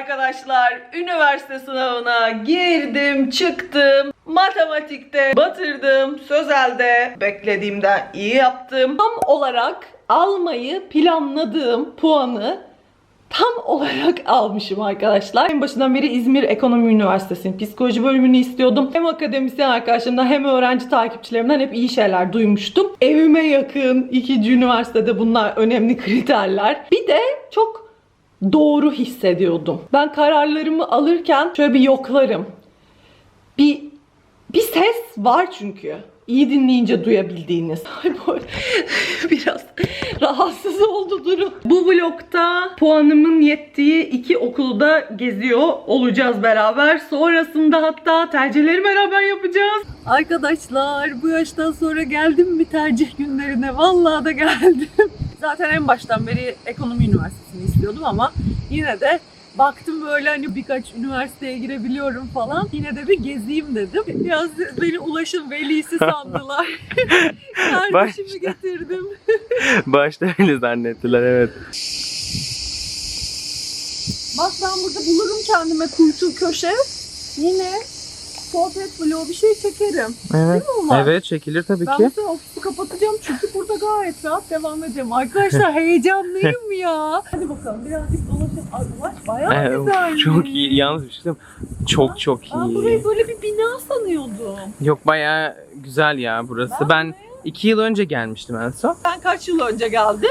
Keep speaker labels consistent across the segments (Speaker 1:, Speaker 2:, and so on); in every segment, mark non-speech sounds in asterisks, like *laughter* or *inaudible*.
Speaker 1: arkadaşlar. Üniversite sınavına girdim, çıktım. Matematikte batırdım, sözelde beklediğimden iyi yaptım. Tam olarak almayı planladığım puanı tam olarak *laughs* almışım arkadaşlar. En başından beri İzmir Ekonomi Üniversitesi'nin psikoloji bölümünü istiyordum. Hem akademisyen arkadaşlarımdan hem öğrenci takipçilerimden hep iyi şeyler duymuştum. Evime yakın ikinci üniversitede bunlar önemli *laughs* kriterler. Bir de çok doğru hissediyordum. Ben kararlarımı alırken şöyle bir yoklarım. Bir bir ses var çünkü. İyi dinleyince duyabildiğiniz. *laughs* Ay bu *laughs* biraz rahatsız oldu durum. Bu vlogta puanımın yettiği iki okulda geziyor olacağız beraber. Sonrasında hatta tercihleri beraber yapacağız. Arkadaşlar bu yaştan sonra geldim mi tercih günlerine? Vallahi da geldim. *laughs* Zaten en baştan beri ekonomi üniversitesini istiyordum ama yine de baktım böyle hani birkaç üniversiteye girebiliyorum falan. Yine de bir gezeyim dedim. Biraz beni ulaşım velisi *laughs* sandılar. *laughs* Kardeşimi getirdim. *laughs*
Speaker 2: Başta öyle zannettiler evet.
Speaker 1: Bak ben burada bulurum kendime kuytu köşe. Yine sohbet vlogu bir şey çekerim.
Speaker 2: Evet.
Speaker 1: mi Umar?
Speaker 2: Evet çekilir tabii
Speaker 1: Ben
Speaker 2: ki.
Speaker 1: mesela ofisi kapatacağım çünkü burada gayet rahat devam edeceğim. Arkadaşlar heyecanlıyım *laughs* ya. Hadi bakalım birazcık dolaşalım. Ay bayağı
Speaker 2: Ee,
Speaker 1: güzel.
Speaker 2: çok iyi. Yalnız bir şey söyleyeyim. Çok çok
Speaker 1: Ben burayı
Speaker 2: iyi.
Speaker 1: böyle bir bina sanıyordum.
Speaker 2: Yok bayağı güzel ya burası. Ben iki yıl önce gelmiştim en son.
Speaker 1: Ben kaç yıl önce geldim?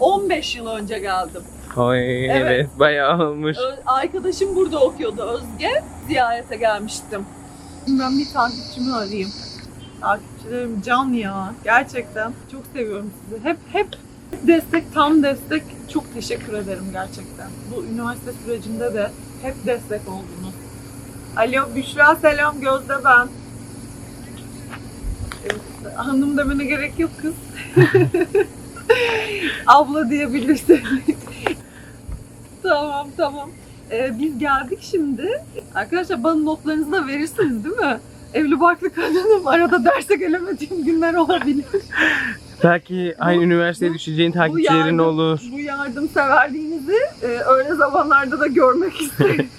Speaker 1: 15 yıl önce geldim.
Speaker 2: Oy evet, bayağı olmuş.
Speaker 1: Arkadaşım burada okuyordu Özge. Ziyarete gelmiştim. Ben bir takipçimi arayayım. Takipçilerim can ya. Gerçekten çok seviyorum sizi. Hep hep destek, tam destek. Çok teşekkür ederim gerçekten. Bu üniversite sürecinde de hep destek oldunuz. Alo Büşra selam Gözde ben. Evet, hanım demene gerek yok kız. *laughs* Abla diyebilirsin. Tamam tamam. Ee, biz geldik şimdi. Arkadaşlar bana notlarınızı da verirsiniz değil mi? Evli barklı kadınım. Arada derse gelemediğim günler olabilir.
Speaker 2: Belki aynı üniversiteye düşeceğin takipçilerin
Speaker 1: yardım-
Speaker 2: olur.
Speaker 1: Bu yardımseverliğinizi e, öyle zamanlarda da görmek *laughs* isterim. *laughs*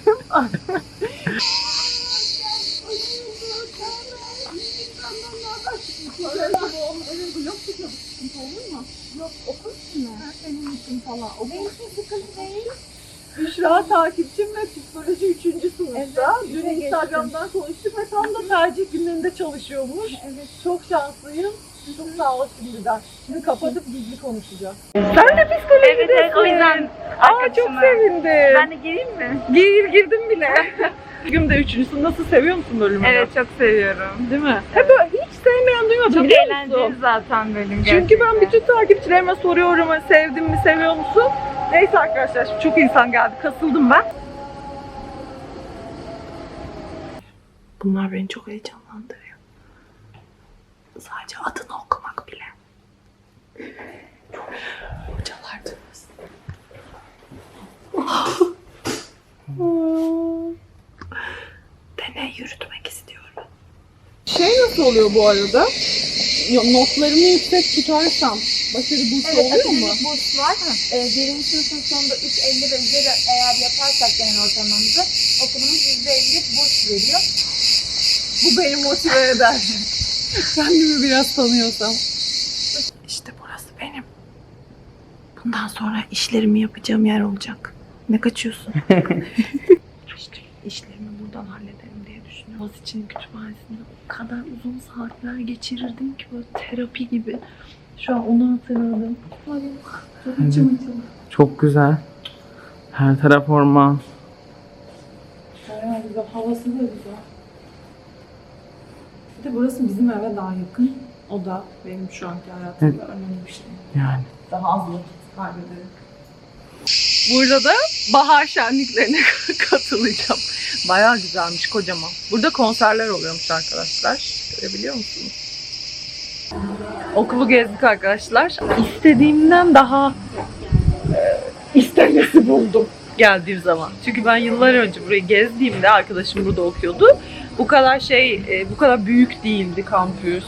Speaker 1: Büşra takipçim ve psikoloji 3. sınıfta.
Speaker 3: Evet,
Speaker 1: Dün Instagram'dan konuştuk ve tam da tercih günlerinde çalışıyormuş.
Speaker 3: Evet.
Speaker 1: Çok şanslıyım. Çok sağ ol şimdiden. Şimdi kapatıp gizli konuşacağız. Sen de psikolojidesin.
Speaker 3: Evet, evet o yüzden
Speaker 1: Aa çok sevindim.
Speaker 3: Ben de gireyim mi?
Speaker 1: Gir, girdim bile. *laughs* Bugün de üçüncüsü. Nasıl seviyor musun bölümünü?
Speaker 3: Evet çok seviyorum.
Speaker 1: Değil mi? Hep böyle hiç sevmeyen duymadım
Speaker 3: Çok
Speaker 1: biliyor
Speaker 3: eğlenceli
Speaker 1: musun?
Speaker 3: zaten bölüm
Speaker 1: Çünkü ben
Speaker 3: gerçekten.
Speaker 1: bütün takipçilerime soruyorum sevdin mi, seviyor musun? Neyse arkadaşlar çok insan geldi. Kasıldım ben. Bunlar beni çok heyecanlandırıyor. Sadece adını okumak bile. Hocalar duymasın. Deney yürütmek istiyorum. Şey nasıl oluyor bu arada? Notlarımı yüksek tutarsam başarı bursu
Speaker 3: Evet,
Speaker 1: oluyor mu?
Speaker 3: akademik burs var. Ee, birinci sınıfın sonunda 3.50 ve üzeri eğer yaparsak genel ortalamamızı okulumuz %50 burs veriyor.
Speaker 1: Bu beni motive eder. Kendimi biraz tanıyorsam. İşte burası benim. Bundan sonra işlerimi yapacağım yer olacak. Ne kaçıyorsun? *laughs* işte işlerimi buradan hallederim diye düşünüyorum. Boğaziçi'nin kütüphanesinde o kadar uzun saatler geçirirdim ki böyle terapi gibi. Şu an onu hatırladım. Ay, çok içim açıldı.
Speaker 2: Çok güzel. Her taraf orman.
Speaker 1: Bayağı güzel. Havası da güzel. Bir de burası bizim eve daha yakın. O da benim şu anki hayatımda önemli bir şey.
Speaker 2: Yani.
Speaker 1: Daha az vakit kaybederim. Burada da bahar şenliklerine *laughs* katılacağım. Bayağı güzelmiş kocaman. Burada konserler oluyormuş arkadaşlar. Görebiliyor musunuz? Okulu gezdik arkadaşlar. İstediğimden daha e, istemesi buldum geldiğim zaman. Çünkü ben yıllar önce burayı gezdiğimde arkadaşım burada okuyordu. Bu kadar şey, e, bu kadar büyük değildi kampüs.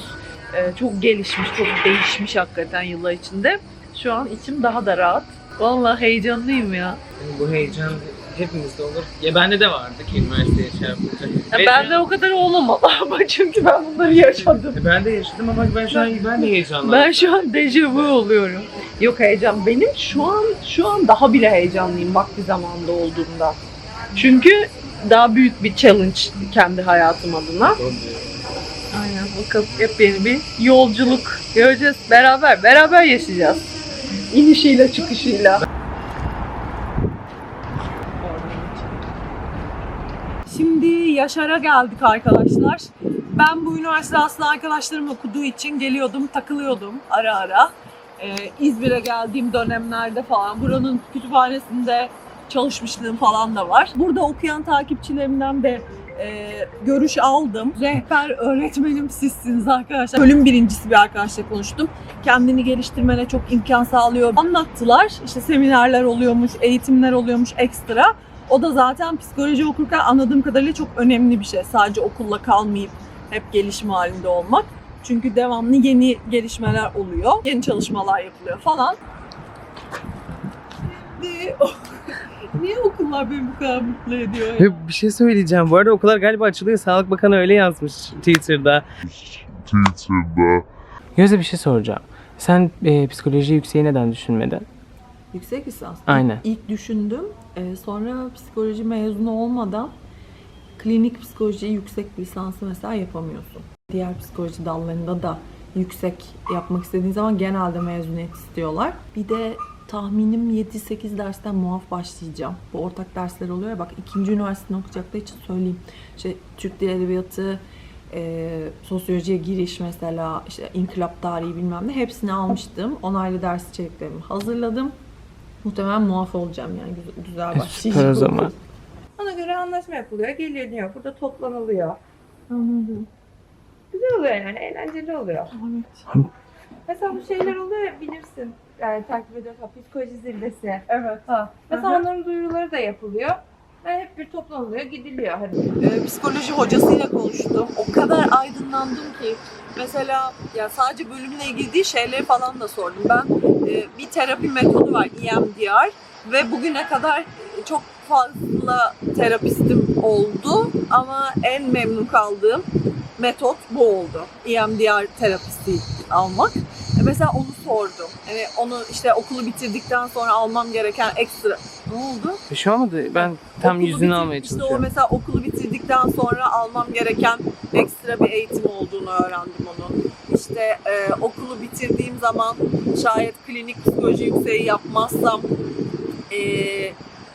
Speaker 1: E, Çok gelişmiş, çok değişmiş hakikaten yıllar içinde. Şu an içim daha da rahat. Vallahi heyecanlıyım ya.
Speaker 2: Bu heyecan hepimizde olur. Ya bende de vardı ki üniversiteye şey yapınca. Ve-
Speaker 1: ben de o kadar olmamalı *laughs* ama çünkü ben bunları yaşadım.
Speaker 2: E, Ben de yaşadım ama ben şu an ben de heyecanlandım.
Speaker 1: Ben şu an dejavu oluyorum. Yok heyecan. Benim şu an şu an daha bile heyecanlıyım vakti zamanda olduğumda. Çünkü daha büyük bir challenge kendi hayatım adına. Aynen bakalım yepyeni bir yolculuk göreceğiz. Beraber, beraber yaşayacağız. İnişiyle çıkışıyla. Şimdi Yaşar'a geldik arkadaşlar. Ben bu üniversite aslında arkadaşlarım okuduğu için geliyordum, takılıyordum ara ara. Ee, İzmir'e geldiğim dönemlerde falan buranın kütüphanesinde çalışmışlığım falan da var. Burada okuyan takipçilerimden de e, görüş aldım. Rehber öğretmenim sizsiniz arkadaşlar. Bölüm birincisi bir arkadaşla konuştum. Kendini geliştirmene çok imkan sağlıyor. Anlattılar. İşte seminerler oluyormuş, eğitimler oluyormuş ekstra. O da zaten psikoloji okurken anladığım kadarıyla çok önemli bir şey. Sadece okulla kalmayıp hep gelişim halinde olmak. Çünkü devamlı yeni gelişmeler oluyor. Yeni çalışmalar yapılıyor falan. Şimdi *laughs* Niye okullar beni bu kadar mutlu ediyor ya?
Speaker 2: Ve bir şey söyleyeceğim. Bu arada okullar galiba açılıyor. Sağlık Bakanı öyle yazmış Twitter'da.
Speaker 4: Twitter'da.
Speaker 2: Gözde bir şey soracağım. Sen e, psikoloji yükseği neden düşünmedin?
Speaker 1: Yüksek lisans.
Speaker 2: Aynen.
Speaker 1: İlk düşündüm. Ee, sonra psikoloji mezunu olmadan klinik psikoloji yüksek lisansı mesela yapamıyorsun. Diğer psikoloji dallarında da yüksek yapmak istediğin zaman genelde mezuniyet istiyorlar. Bir de tahminim 7-8 dersten muaf başlayacağım. Bu ortak dersler oluyor ya bak ikinci üniversitede okuyacakları için söyleyeyim. İşte Türk Dil Edebiyatı, e, sosyolojiye giriş mesela, işte inkılap tarihi bilmem ne hepsini almıştım. Onaylı ders içeriklerimi hazırladım. Muhtemelen muaf olacağım yani güzel, güzel
Speaker 2: Süper
Speaker 1: başlayacağım.
Speaker 2: o zaman.
Speaker 3: Ona göre anlaşma yapılıyor, geliniyor, burada toplanılıyor.
Speaker 1: Anladım.
Speaker 3: Güzel oluyor yani, eğlenceli oluyor.
Speaker 1: Evet.
Speaker 3: Mesela bu şeyler oluyor ya bilirsin. Yani takip ediyorsan psikoloji zirvesi.
Speaker 1: Evet.
Speaker 3: Ha. Mesela
Speaker 1: hı.
Speaker 3: onların duyuruları da yapılıyor. Ve hep bir toplanılıyor, gidiliyor. Hani
Speaker 1: Ee, psikoloji hocasıyla konuştum. O kadar aydınlandım ki. Mesela ya sadece bölümle ilgili değil şeyleri falan da sordum. Ben bir terapi metodu var EMDR ve bugüne kadar e, çok fazla terapistim oldu ama en memnun kaldığım metot bu oldu. EMDR terapisi almak. E, Mesela onu sordum. Yani onu işte okulu bitirdikten sonra almam gereken ekstra... Ne oldu?
Speaker 2: Bir şey olmadı. Ben tam
Speaker 1: Okulu
Speaker 2: yüzünü
Speaker 1: bitir-
Speaker 2: almaya
Speaker 1: işte o
Speaker 2: çalışıyorum.
Speaker 1: mesela okulu bitirdikten sonra almam gereken ekstra bir eğitim olduğunu öğrendim onun. İşte e, okulu bitirdiğim zaman şayet klinik psikoloji yükseği yapmazsam e,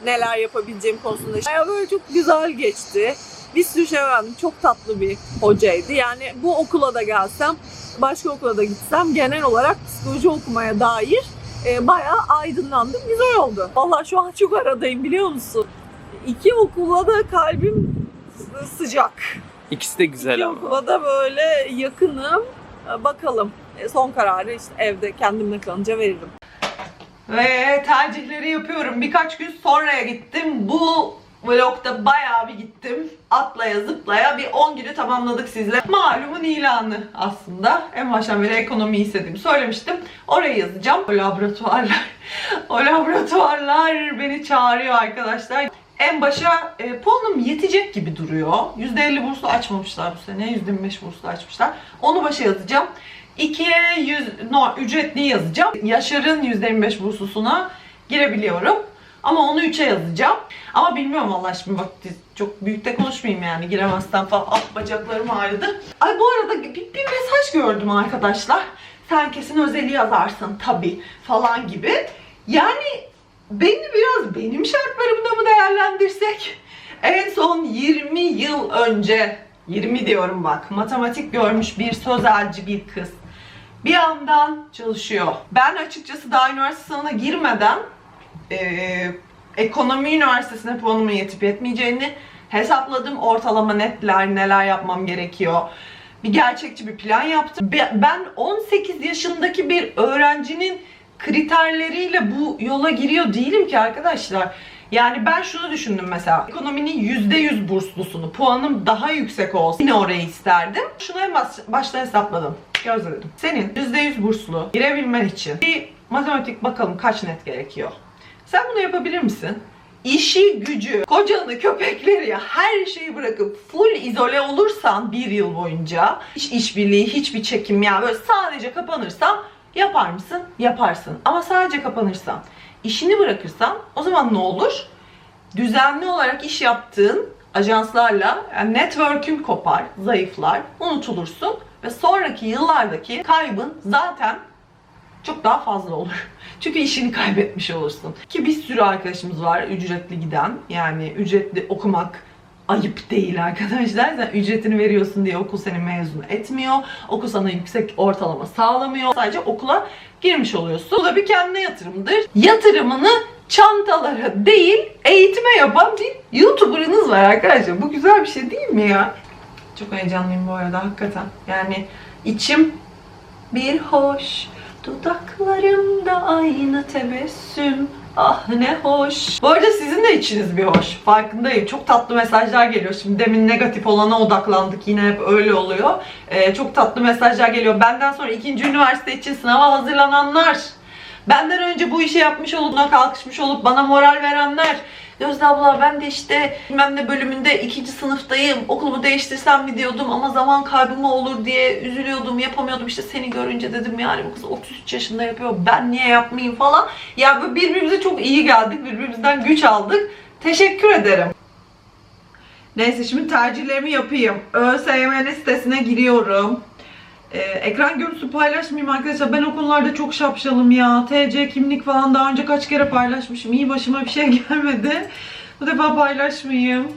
Speaker 1: neler yapabileceğim konusunda işte Ya böyle çok güzel geçti. Bir sürü şey öğrendim. Çok tatlı bir hocaydı. Yani bu okula da gelsem, başka okula da gitsem genel olarak psikoloji okumaya dair e, bayağı aydınlandım. Güzel oldu. Vallahi şu an çok aradayım biliyor musun? İki okula da kalbim sıcak.
Speaker 2: İkisi de güzel
Speaker 1: İki
Speaker 2: ama.
Speaker 1: okula da böyle yakınım. E, Bakalım. E, Son kararı işte evde kendimle kalınca veririm. Ve tercihleri yapıyorum. Birkaç gün sonraya gittim. Bu vlogda bayağı bir gittim. Atlaya zıplaya bir 10 günü tamamladık sizle. Malumun ilanı aslında. En baştan beri ekonomi istediğimi söylemiştim. Oraya yazacağım. O laboratuvarlar. *laughs* o laboratuvarlar beni çağırıyor arkadaşlar. En başa e, puanım yetecek gibi duruyor. %50 burslu açmamışlar bu sene. %25 burslu açmışlar. Onu başa yazacağım. İkiye 100 no, ücretli yazacağım. Yaşar'ın %25 burslusuna girebiliyorum. Ama onu 3'e yazacağım. Ama bilmiyorum Allah şimdi bak çok büyük de konuşmayayım yani giremezsem falan alt bacaklarım ağrıdı. Ay bu arada bir, bir mesaj gördüm arkadaşlar. Sen kesin özeli yazarsın tabii falan gibi. Yani beni biraz benim şartlarımda mı değerlendirsek? En son 20 yıl önce 20 diyorum bak matematik görmüş bir sözelci bir kız bir yandan çalışıyor. Ben açıkçası daha üniversite sınavına girmeden eee, ekonomi üniversitesine puanımın yetip yetmeyeceğini hesapladım. Ortalama netler neler yapmam gerekiyor. Bir gerçekçi bir plan yaptım. Be- Ben 18 yaşındaki bir öğrencinin kriterleriyle bu yola giriyor değilim ki arkadaşlar. Yani ben şunu düşündüm mesela. Ekonominin %100 burslusunu, puanım daha yüksek olsa yine orayı isterdim. Şunu en baş- başta hesapladım. Gözledim. Senin %100 burslu girebilmen için bir matematik bakalım kaç net gerekiyor. Sen bunu yapabilir misin? işi gücü, kocanı, köpekleri her şeyi bırakıp full izole olursan bir yıl boyunca hiç işbirliği, hiçbir çekim ya böyle sadece kapanırsan yapar mısın? Yaparsın. Ama sadece kapanırsan, işini bırakırsan o zaman ne olur? Düzenli olarak iş yaptığın ajanslarla yani network'ün kopar, zayıflar, unutulursun ve sonraki yıllardaki kaybın zaten çok daha fazla olur. *laughs* Çünkü işini kaybetmiş olursun. Ki bir sürü arkadaşımız var ücretli giden. Yani ücretli okumak ayıp değil arkadaşlar. Sen ücretini veriyorsun diye okul seni mezun etmiyor. Okul sana yüksek ortalama sağlamıyor. Sadece okula girmiş oluyorsun. Bu da bir kendine yatırımdır. Yatırımını çantalara değil eğitime yapan bir YouTuber'ınız var arkadaşlar. Bu güzel bir şey değil mi ya? Çok heyecanlıyım bu arada hakikaten. Yani içim bir hoş Dudaklarımda aynı tebessüm Ah ne hoş. Bu arada sizin de içiniz bir hoş. Farkındayım. Çok tatlı mesajlar geliyor. Şimdi demin negatif olana odaklandık. Yine hep öyle oluyor. Ee, çok tatlı mesajlar geliyor. Benden sonra ikinci üniversite için sınava hazırlananlar. Benden önce bu işi yapmış olup, kalkışmış olup bana moral verenler. Gözde abla ben de işte bilmem ne bölümünde ikinci sınıftayım. Okulumu değiştirsem mi diyordum ama zaman kaybı olur diye üzülüyordum, yapamıyordum. İşte seni görünce dedim yani bu kız 33 yaşında yapıyor. Ben niye yapmayayım falan. Ya böyle birbirimize çok iyi geldik. Birbirimizden güç aldık. Teşekkür ederim. Neyse şimdi tercihlerimi yapayım. ÖSYM sitesine giriyorum. Ee, ekran görüntüsü paylaşmayayım arkadaşlar. Ben o konularda çok şapşalım ya. TC kimlik falan daha önce kaç kere paylaşmışım. İyi başıma bir şey *laughs* gelmedi. Bu defa paylaşmayayım.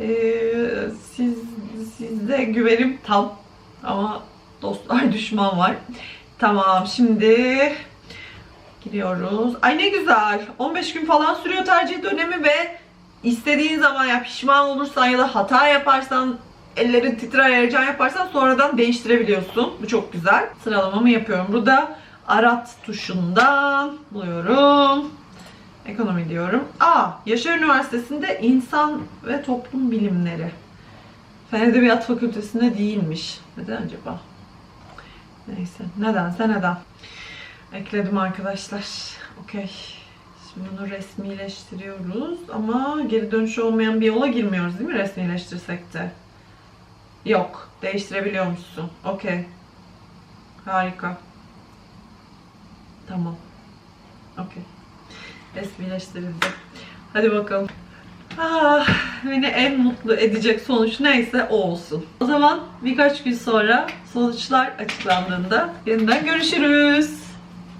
Speaker 1: Ee, siz sizde güvenim tam. Ama dostlar *laughs* düşman var. Tamam şimdi giriyoruz. Ay ne güzel. 15 gün falan sürüyor tercih dönemi ve istediğin zaman ya pişman olursan ya da hata yaparsan ellerin titrer heyecan yaparsan sonradan değiştirebiliyorsun. Bu çok güzel. Sıralamamı yapıyorum. Burada arat tuşundan buluyorum. Ekonomi diyorum. Aa, Yaşar Üniversitesi'nde insan ve toplum bilimleri. Fen Edebiyat Fakültesi'nde değilmiş. Neden acaba? Neyse. Nedense neden. Ekledim arkadaşlar. Okey. Şimdi bunu resmileştiriyoruz ama geri dönüşü olmayan bir yola girmiyoruz değil mi resmileştirsek de? Yok. Değiştirebiliyormuşsun. Okey. Harika. Tamam. Okey. Resmileştirildi. Hadi bakalım. Ah, beni en mutlu edecek sonuç neyse o olsun. O zaman birkaç gün sonra sonuçlar açıklandığında yeniden görüşürüz.